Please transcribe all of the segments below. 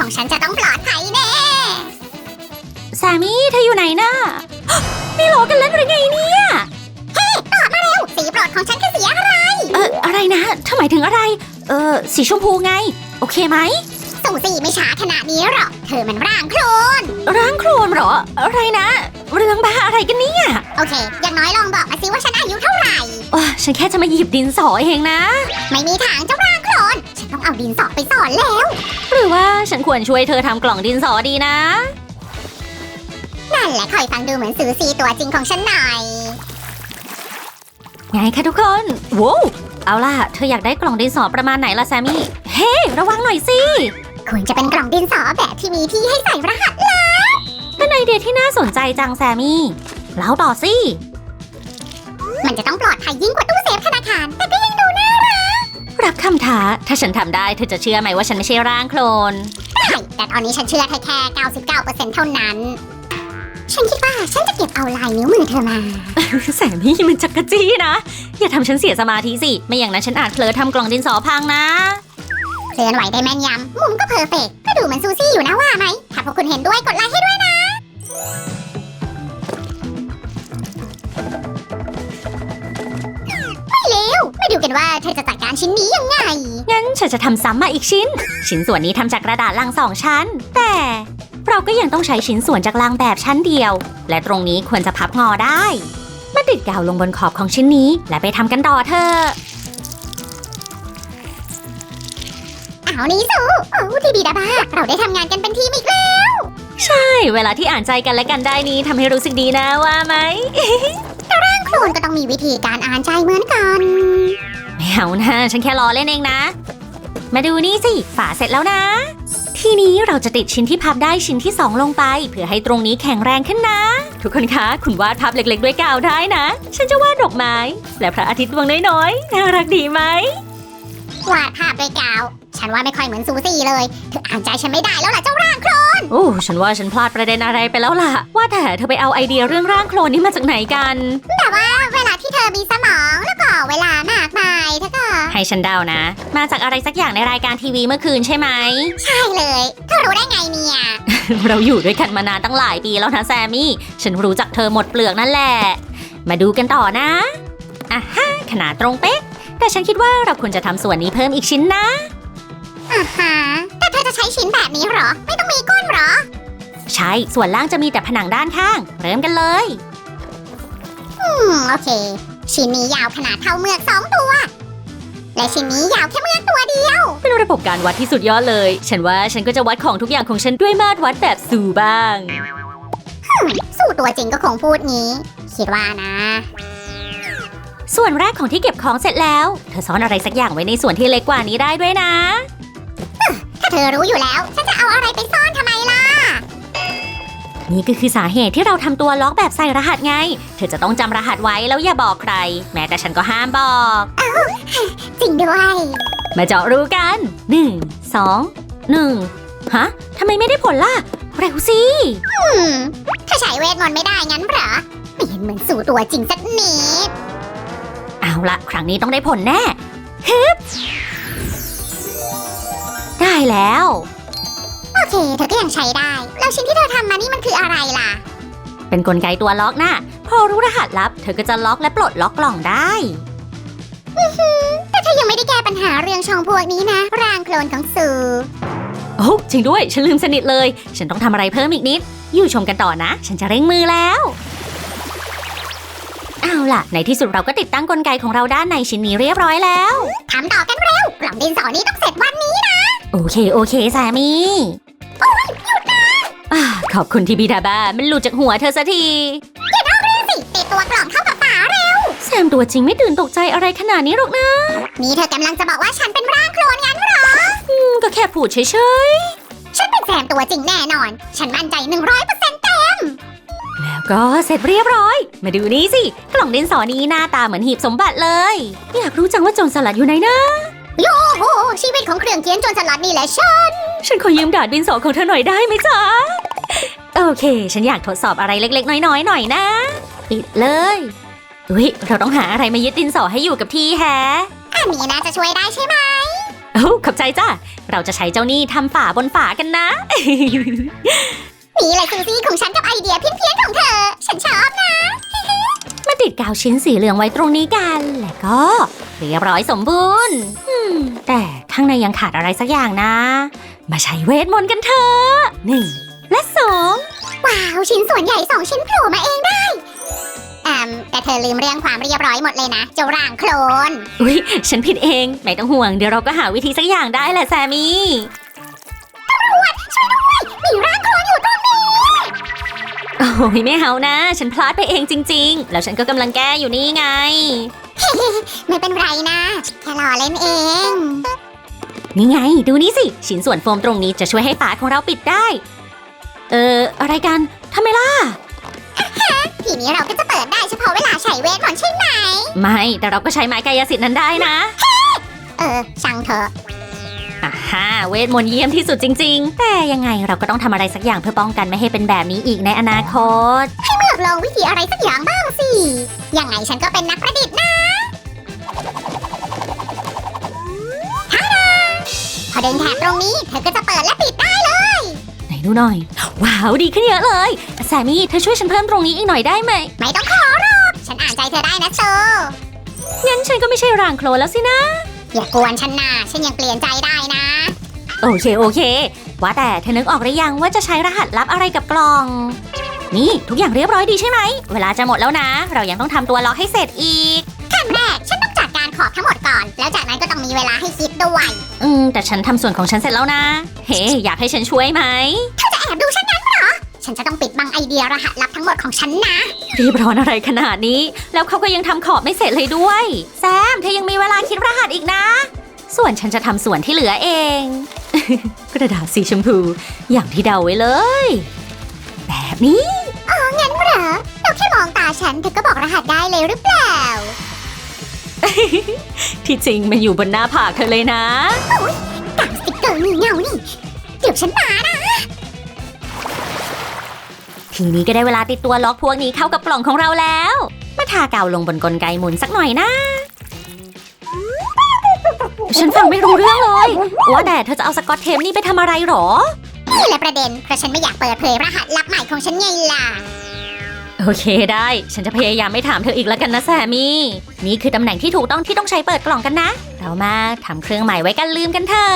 ของฉันจะต้องปลอดภัยแน่แซมมี่เธออยู่ไหนน่ะนี่ล้อกันเล่นหรือไงเนี่ยตอบมาเร็ว สีโปรดของฉันคือสีอะไร เอออะไรนะเธอหมายถึงอะไร เออสีชมพูไง โอเคไหมสูสีไม่ช้าขนาดนี้หรอก เธอมันร่างโคลน ร่างโครนเหรอ อะไรนะ เรื่องบ้าอะไรกันเนี่ย โอเค อย่างน้อยลองบอกมาสิว่าฉันอายุเท่าไหร่โอ้ฉันแค่จะมาหยิบดินสอเองนะ ไม่มีทางเจ้าร่างโคลนฉัน ต้องเอาดินสอไปสอนแล้ว หรือว่าฉันควรช่วยเธอทำกล่องดินสอดีนะ นั่นแหละคอยฟังดูเหมือนสูสีตัวจริงของฉันหน่อย ไงคะทุกคนว้าวเอาล่ะ เธออยากได้กล่องดินสอประมาณไหนล่ะแซมมี่ เฮ้ ระวังหน่อยสิ ควรจะเป็นกล่องดินสอแบบที่มีที่ให้ใส่รหัสเป็นไอเดียที่น่าสนใจจังแซมมี่เล่าต่อสิ มันจะต้องปลอดภัยยิ่งกว่าตู้เซฟธนาคาร แต่ก็ยังดูน่ารัก รับคำท้า ถ้าฉันทำได้เธอจะเชื่อไหมว่าฉันไม่ใช่ร่างโคลนได้แต่ตอนนี้ฉันเชื่อเธอแค่99%เท่านั้น ฉันคิดว่าฉันจะเก็บเอาลายนิ้วมือเธอมาแซมมี่มันจักกะจี้นะ อย่าทำฉันเสียสมาธิสิ ไม่อย่างนั้นฉันอาจเผลอทำกล่องดินสอพังนะ เคลื่อนไหวได้แม่นยำมุมก็เพอร์เฟกต์ก็ดูเหมือนซูซี่อยู่นะว่าไหม ถ้าพวกคุณเห็นด้วยกดไลค์ให้ด้วยนะ ม่เลวมาดูกันว่าเธอจะจัดการชิ้นนี้ยังไง งั้นฉันจะทำซ้ำมาอีกชิ้น ชิ้นส่วนนี้ทำจากกระดาษลังสองชั้น แต่เราก็ยังต้องใช้ชิ้นส่วนจากลังแบบชั้นเดียว และตรงนี้ควรจะพับงอได้ มาติดกาวลงบนขอบของชิ้นนี้ และไปทำกันต่อเถอะเอานี้สูโอ้ดีดีดาบ้า เราได้ทำงานกันเป็นทีมอีกแล้ว ใช่ เวลาที่อ่านใจกันและกันได้นี้ทำให้รู้สึกดีนะว่าไหม โคลนก็ต้องมีวิธีการอ่านใจเหมือนกัน ไม่เอานะ ฉันแค่ล้อเล่นเองนะ มาดูนี่สิ ฝาเสร็จแล้วนะ ทีนี้เราจะติดชิ้นที่พับได้ชิ้นที่ 2 ลงไป เพื่อให้ตรงนี้แข็งแรงขึ้นนะ ทุกคนคะ คุณวาดภาพเล็กๆ ด้วยกาวได้นะ ฉันจะวาดดอกไม้ และพระอาทิตย์ดวงน้อยๆ น่ารักดีไหม วาดภาพด้วยกาว ฉันว่าไม่ค่อยเหมือนซูซี่เลย เธออ่านใจฉันไม่ได้แล้วล่ะเจ้าร่างโคลนโอ้ฉันว่าฉันพลาดประเด็นอะไรไปแล้วล่ะ ว่าแต่เธอไปเอาไอเดียเรื่องร่างโคลนนี้มาจากไหนกันแต่ว่าเวลา ที่เธอมีสมองแล้วก็เวลามากมายเธอก็ให้ฉันเดานะ มาจากอะไรสักอย่างในรายการทีวีเมื่อคืนใช่ไหม ใช่เลยเธอรู้ได้ไงเนี่ย เราอยู่ด้วยกันมานานตั้งหลายปีแล้วนะแซมมี่ ฉันรู้จักเธอหมดเปลือกนั่นแหละ มาดูกันต่อนะอะฮะขนาดตรงเป๊ะ แต่ฉันคิดว่าเราควรจะทำส่วนนี้เพิ่มอีกชิ้นนะ อ่าฮะแต่เธอจะใช้ชิ้นแบบนี้เหรอ ไม่ต้องมีก้นเหรอ ใช่ ส่วนล่างจะมีแต่ผนังด้านข้าง เริ่มกันเลย อืมโอเค ชิ้นนี้ยาวขนาดเท่าเมือกสองตัว และชิ้นนี้ยาวแค่เมือกตัวเดียว เป็นระบบการวัดที่สุดยอดเลย ฉันว่าฉันก็จะวัดของทุกอย่างของฉันด้วยมาตรวัดแบบสูบ้าง สู้ตัวจริงก็คงพูดงี้ คิดว่านะ ส่วนแรกของที่เก็บของเสร็จแล้ว เธอซ่อนอะไรสักอย่างไว้ในส่วนที่เล็กกว่านี้ได้ด้วยนะ ถ้าเธอรู้อยู่แล้ว ฉันจะเอาอะไรไปซ่อนทำไมล่ะ นี่ก็คือสาเหตุที่เราทำตัวล็อกแบบใส่รหัสไง เธอจะต้องจำรหัสไว้แล้วอย่าบอกใคร แม้แต่ฉันก็ห้ามบอก จริงด้วย มาเจาะรู้กัน 1 2 1 ฮะทำไมไม่ได้ผลล่ะ เร็วสิ อืมถ้าใช้เวทมนต์ไม่ได้งั้นเหรอ ไม่เห็นเหมือนสู่ตัวจริงสักนิด เอาละครั้งนี้ต้องได้ผลแน่ฮึบได้แล้ว โอเค เธอก็ยังใช้ได้ แล้วชิ้นที่เธอทำมานี่มันคืออะไรล่ะ เป็นกลไกตัวล็อกนะพอรู้รหัสลับ เธอก็จะล็อกและปลดล็อกกล่องได้ แต่เธอยังไม่ได้แก้ปัญหาเรื่องช่องพวกนี้นะร่างโคลนของสูโอ้จริงด้วย ฉันลืมสนิทเลย ฉันต้องทำอะไรเพิ่มอีกนิด อยู่ชมกันต่อนะ ฉันจะเร่งมือแล้วเอาล่ะ ในที่สุดเราก็ติดตั้งกลไกของเราด้านในชิ้นนี้เรียบร้อยแล้ว ทำต่อกันเร็ว กล่องดินสอนี้ต้องเสร็จวันนี้โอเค โอเคแซมมี่อ่า ขอบคุณที่บีดาบ้ามันหลุดจากหัวเธอสักทีสิติดตัวกล่องเข้ากับฝาเร็ว แซมตัวจริงไม่ตื่นตกใจอะไรขนาดนี้หรอกนะ นี่เธอกำลังจะบอกว่าฉันเป็นร่างโคลนงั้นเหรอ อืม ก็แค่พูดเฉยฉันเป็นแซมตัวจริงแน่นอน ฉันมั่นใจหนึ่งร้อยเปอร์เซ็นต์ๆแล้วก็เสร็จเรียบร้อย มาดูนี่สิ กล่องดินสอนี้หน้าตาเหมือนหีบสมบัติเลย อยากรู้จังว่าโจรสลัดอยู่ไหนนะโอ้โหชีวิตของเครื่องเขียนโจนสลัดนี่แหละฉัน ฉันขอยืมดาดดินสอของเธอหน่อยได้ไหมจ๊ะโอ เค ฉันอยากทดสอบอะไรเล็ก ๆ น้อยๆหน่อยนะ ปิดเลยอุ้ยเราต้องหาอะไรมายึดดินสอให้อยู่กับที่แฮะอันนี้น่าจะช่วยได้ใช่ไหมโอ้ขอบใจจ้าเราจะใช้เจ้านี่ทำฝาบนฝากันนะ นี่เลยซูซี่ของฉันกับไอเดียเพี้ยนๆของเธอ ฉันชอบนะ มาติดกาวชิ้นสีเหลืองไว้ตรงนี้กัน แล้วก็ เรียบร้อยสมบูรณ์อืมแต่ข้างในยังขาดอะไรสักอย่างนะ มาใช้เวทมนต์กันเถอะหนึ่งและสอง ว้าว ชิ้นส่วนใหญ่สองชิ้นโผล่มาเองได้อืมแต่เธอลืมเรื่องความเรียบร้อยหมดเลยนะเจ้าร่างโคลน อุ๊ยฉันผิดเอง ไม่ต้องห่วงเดี๋ยวเราก็หาวิธีสักอย่างได้แหละแซมมี่ มีร่างโคลนอยู่ตรงนี้ โอ้ยไม่เอานะ ฉันพลาดไปเองจริง ๆ แล้วฉันก็กำลังแก้อยู่นี่ไง ไม่เป็นไรนะแค่ล้อเล่นเอง นี่ไง ดูนี่สิ ชิ้นส่วนโฟมตรงนี้จะช่วยให้ฝาของเราปิดได้ เอ่ออะไรกันทำไมล่ะ ทีนี้เราก็จะเปิดได้เฉพาะเวลาใช้เวทมนต์ใช่ไหม ไม่ แต่เราก็ใช้ไม้กายสิทธิ์นั้นได้นะเออ ช่างเถอะ อ่าฮ่าเวทมนต์เยี่ยมที่สุดจริง ๆ แต่ยังไงเราก็ต้องทำอะไรสักอย่างเพื่อป้องกันไม่ให้เป็นแบบนี้อีกในอนาคต เลือกลองวิธีอะไรสักอย่างบ้างสิ ยังไงฉันก็เป็นนักประดิษฐ์นะฮาดาพอเดินแถบตรงนี้ เธอก็จะเปิดและปิดได้เลยไหนดูหน่อย ว้าวดีขึ้นเยอะเลย แซมมี่เธอช่วยฉันเพิ่มตรงนี้อีกหน่อยได้ไหม ไม่ต้องขอหรอก ฉันอ่านใจเธอได้นะโชงั้นฉันก็ไม่ใช่ร่างโคลนแล้วสินะ อย่ากวนฉันนะฉันยังเปลี่ยนใจได้นะ โอเคโอเค ว่าแต่เธอนึกออกหรือยังว่าจะใช้รหัสลับอะไรกับกล่อง นี่ทุกอย่างเรียบร้อยดีใช่ไหม เวลาจะหมดแล้วนะ เรายังต้องทำตัวล็อกให้เสร็จอีก แล้วจากนั้นก็ต้องมีเวลาให้คิดด้วยอืม แต่ฉันทำส่วนของฉันเสร็จแล้วนะ เฮ้ อยากให้ฉันช่วยไหมจะแอบดูฉันนั้นเหรอ ฉันจะต้องปิดบังไอเดียรหัสลับทั้งหมดของฉันนะ รีบร้อนอะไรขนาดนี้ แล้วเขาก็ยังทำขอบไม่เสร็จเลยด้วย แซม เธอยังมีเวลาคิดรหัสอีกนะ ส่วนฉันจะทำส่วนที่เหลือเอง กระดาษสีชมพู อย่างที่เดาไว้เลย แบบนี้งั้นเหรอเราแค่มองตาฉันเธอก็บอกรหัสได้เลยหรือเปล่า ที่จริงมันอยู่บนหน้าผากเธอเลยนะ กาวสติ๊กเกอร์มีเงานี่ เดี๋ยวฉันมานะ ทีนี้ก็ได้เวลาติดตัวล็อกพวกนี้เข้ากับกล่องของเราแล้ว มาทากาวลงบนกลไกหมุนสักหน่อยนะ ฉันฟังไม่รู้เรื่องเลย ว่าแต่เธอจะเอาสกอตเทปนี่ไปทำอะไรหรอ นี่แหละประเด็น เพราะฉันไม่อยากเปิดเผยรหัสลับใหม่ของฉันไงล่ะ โอเคได้ ฉันจะพยายามไม่ถามเธออีกแล้วกันนะแซมมี่ นี่คือตำแหน่งที่ถูกต้องที่ต้องใช้เปิดกล่องกันนะ เรามาทำเครื่องหมายไว้กันลืมกันเถอะ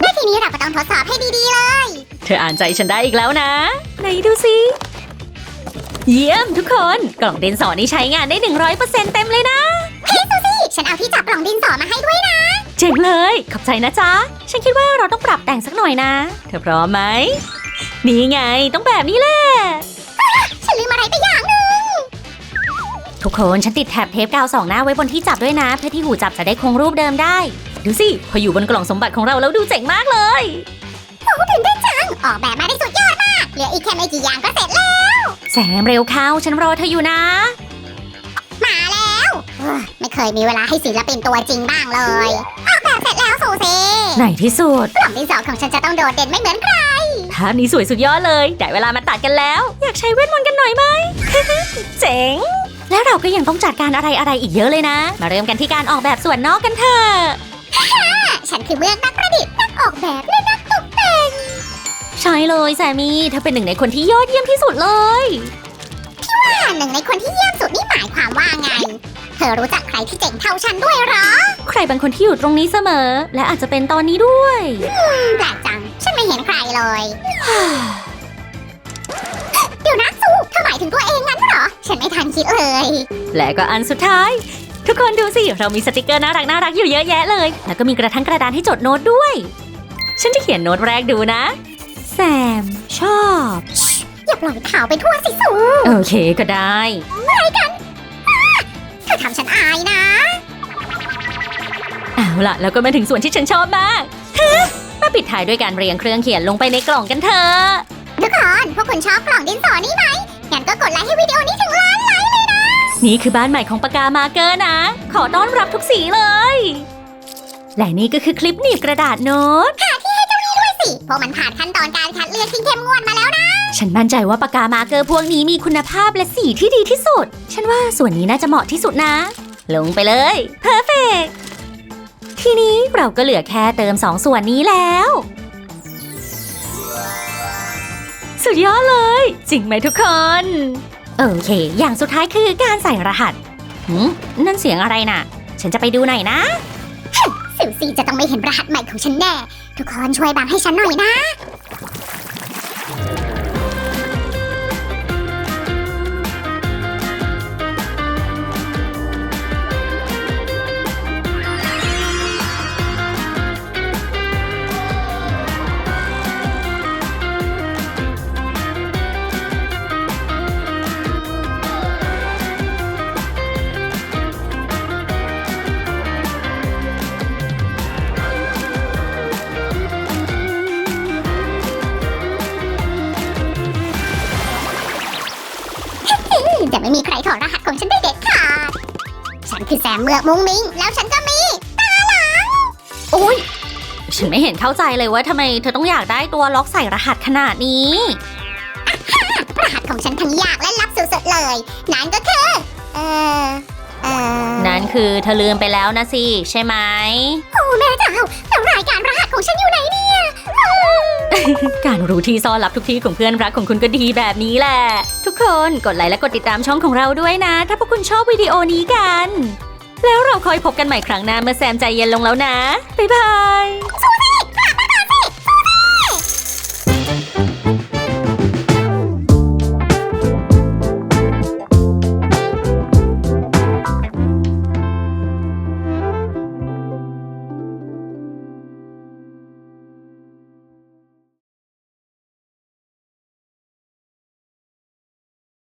และทีนี้เราก็ต้องทดสอบให้ดีๆเลย เธออ่านใจฉันได้อีกแล้วนะ ไหนดูสิ เยี่ยมทุกคนกล่องดินสอนี้ใช้งานได้ 100%เต็มเลยนะนี่ฉันเอาที่จับกล่องดินสอมาให้ด้วยนะ เจ๋งเลย ขอบใจนะจ๊ะ ฉันคิดว่าเราต้องปรับแต่งสักหน่อยนะ เธอพร้อมไหมนี่ไงต้องแบบนี้แหละฉันลืม อะไรไปอย่างหนึงทุกคนฉันติดแถบเทปกาวสองหน้าไว้บนที่จับด้วยนะ เพื่อที่หูจับจะได้คงรูปเดิมได้ ดูสิ พออยู่บนกล่องสมบัติของเราแล้วดูเจ๋งมากเลยตื่นเต้นจัง ออกแบบมาได้สุดยอดมาก เหลืออีกแค่ไม่กี่อย่างก็เสร็จแล้ว แสมเร็วเข้าฉันรอเธออยู่นะ มาแล้วเอ้อไม่เคยมีเวลาให้ศิลปินตัวจริงบ้างเลย ออกแบบเสร็จแล้วสูเซไหนที่สุด กล่องดินสอของฉันจะต้องโดดเด่นไม่เหมือนใคร ภาพนี้สวยสุดยอดเลย ได้เวลามาตัดกันแล้ว อยากใช้เวทมนต์กันหน่อยไหม เจ๋ง แล้วเราก็ยังต้องจัดการอะไรอะไรอีกเยอะเลยนะ มาเริ่มกันที่การออกแบบส่วนนอกกันเถอะ ฉันคือเมืองนักประดิษฐ์นักออกแบบและนักตกแต่ง ใช่เลยแซมมี่เธอเป็นหนึ่งในคนที่ยอดเยี่ยมที่สุดเลยแต่หนึ่งในคนที่เยี่ยมสุดนี่หมายความว่าไง เธอรู้จักใครที่เจ๋งเท่าฉันด้วยเหรอ ใครบางคนที่อยู่ตรงนี้เสมอ และอาจจะเป็นตอนนี้ด้วย แปลกจังฉันไม่ เห็นใครเลย เดี๋ยวนะสูเธอหมายถึงตัวเองงั้นเหรอ ฉันไม่ทันคิดเลย และก็อันสุดท้าย ทุกคนดูสิ เรามีสติกเกอร์น่ารักน่ารักอยู่เยอะแยะเลย แล้วก็มีกระทั่งกระดานให้จดโน้ตด้วย ฉันจะเขียนโน้ตแรกดูนะ แซม ชอบอย่าปล่อยข่าวไปทั่วสิสูโอเคก็ได้เธอทำฉันอายนะ เอาล่ะ แล้วก็มาถึงส่วนที่ฉันชอบมากฮึมา ปิดท้ายด้วยการเรียงเครื่องเขียนลงไปในกล่องกันเถอะทุกคนพวกคุณชอบกล่องดินสอนี่ไหมงั้นก็กดไลค์ให้วิดีโอนี้ถึงล้านไลค์เลยนะ นี่คือบ้านใหม่ของปากกามาร์เกอร์นะ ขอต้อนรับทุกสีเลย และนี่ก็คือคลิปหนีบกระดาษโน้ตด้วยสิพวกมันผ่านขั้นตอนการคัดเลือกที่เข้มงวดมาแล้วนะ ฉันมั่นใจว่าปากกามาร์เกอร์พวกนี้มีคุณภาพและสีที่ดีที่สุด ฉันว่าส่วนนี้น่าจะเหมาะที่สุดนะ ลงไปเลยเพอร์เฟก ทีนี้เราก็เหลือแค่เติมสองส่วนนี้แล้ว สุดยอดเลย จริงไหมทุกคน โอเค อย่างสุดท้ายคือการใส่รหัสหืมนั่นเสียงอะไรน่ะ ฉันจะไปดูหน่อยนะสิวซีจะต้องไม่เห็นรหัสใหม่ของฉันแน่ ทุกคนช่วยบังให้ฉันหน่อยนะ จะไม่มีใครถอดรหัสของฉันได้เด็ดขาด ฉันคือแซมเมือกมุ้งมิ้งแล้วฉันก็มีโอ้ยฉันไม่เห็นเข้าใจเลยว่าทำไมเธอต้องอยากได้ตัวล็อกใส่รหัสขนาดนี้รหัสของฉันทั้งยากและลับสุดๆเลย นั่นก็คือ เออเออนั่นคือเธอลืมไปแล้วนะสิใช่ไหมโอ้แม่เจ้าแล้วรายการรหัสของฉันอยู่ไหนเนี่ย การรู้ที่ซ่อนลับทุกที่ของเพื่อนรักของคุณก็ดีแบบนี้แหละ ทุกคนกดไลค์และกดติดตามช่องของเราด้วยนะ ถ้าพวกคุณชอบวิดีโอนี้กัน แล้วเราคอยพบกันใหม่ครั้งหน้าเมื่อแซมใจเย็นลงแล้วนะ บ๊ายบาย